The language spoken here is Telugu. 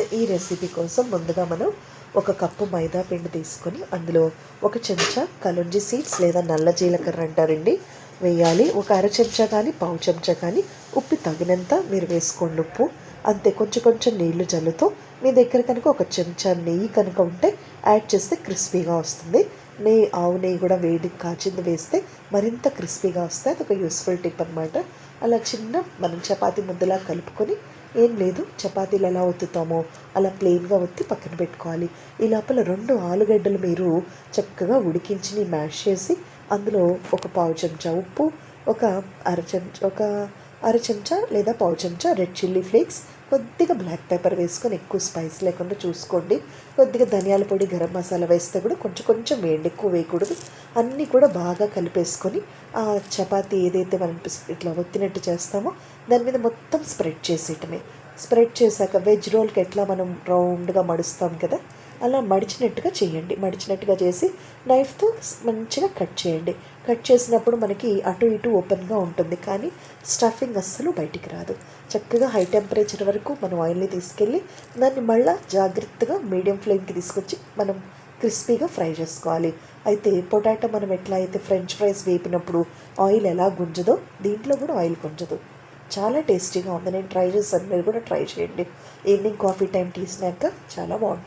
ఈ రెసిపీ కోసం ముందుగా మనం ఒక కప్పు మైదా పిండి తీసుకొని అందులో ఒక చెంచా కలుంజి సీడ్స్ లేదా నల్ల జీలకర్ర అంటారండి. వేయాలి. ఒక అర చెంచా కానీ పావు చెంచా కానీ ఉప్పు తగినంత మీరు వేసుకోండి ఉప్పు. అంతే కొంచెం కొంచెం నీళ్ళు జల్లుతో మీ దగ్గర కనుక ఒక చెంచా నెయ్యి కనుక ఉంటే యాడ్ చేస్తే క్రిస్పీగా వస్తుంది. నెయ్యి ఆవు నెయ్యి కూడా వేడి కాచింది వేస్తే మరింత క్రిస్పీగా వస్తాయి. అది ఒక యూస్ఫుల్ టిప్ అనమాట అలా చిన్న మనం చపాతి ముద్దలా కలుపుకొని ఏం లేదు చపాతీలు ఎలా ఒత్తుతామో అలా ప్లెయిన్గా ఒత్తి పక్కన పెట్టుకోవాలి. ఈ లోపల రెండు ఆలుగడ్డలు మీరు చక్కగా ఉడికించి మ్యాష్ చేసి అందులో ఒక పావు చెంచా ఉప్పు ఒక అర చెంచా ఒక అర చెంచా లేదా పావు చెంచా రెడ్ చిల్లీ ఫ్లేక్స్ కొద్దిగా బ్లాక్ పెప్పర్ వేసుకొని ఎక్కువ స్పైస్ లేకుండా చూసుకోండి. కొద్దిగా ధనియాల పొడి గరం మసాలా వేస్తే కూడా కొంచెం కొంచెం వేయండి ఎక్కువ వేయకూడదు. అన్నీ కూడా బాగా కలిపేసుకొని ఆ చపాతీ ఏదైతే మనం ఇట్లా ఒత్తినట్టు చేస్తామో దాని మీద మొత్తం స్ప్రెడ్ చేసేయటమే. స్ప్రెడ్ చేశాక వెజ్ రోల్కి ఎట్లా మనం రౌండ్గా మడుస్తాం కదా అలా మడిచినట్టుగా చేయండి. మడిచినట్టుగా చేసి నైఫ్తో మంచిగా కట్ చేయండి. కట్ చేసినప్పుడు మనకి అటు ఇటు ఓపెన్గా ఉంటుంది. కానీ స్టఫింగ్ అస్సలు బయటికి రాదు. చక్కగా హై టెంపరేచర్ వరకు మనం ఆయిల్ని తీసుకెళ్ళి దాన్ని మళ్ళీ జాగ్రత్తగా మీడియం ఫ్లేమ్కి తీసుకొచ్చి మనం క్రిస్పీగా ఫ్రై చేసుకోవాలి. అయితే పొటాటో మనం ఎట్లా అయితే ఫ్రెంచ్ ఫ్రైస్ వేపినప్పుడు ఆయిల్ ఎలా గుంజదో దీంట్లో కూడా ఆయిల్ గుంజదు. చాలా టేస్టీగా ఉంది. నేను ట్రై చేశాను. మీరు కూడా ట్రై చేయండి. ఈవినింగ్ కాఫీ టైం తీసినాక చాలా బాగుంటుంది.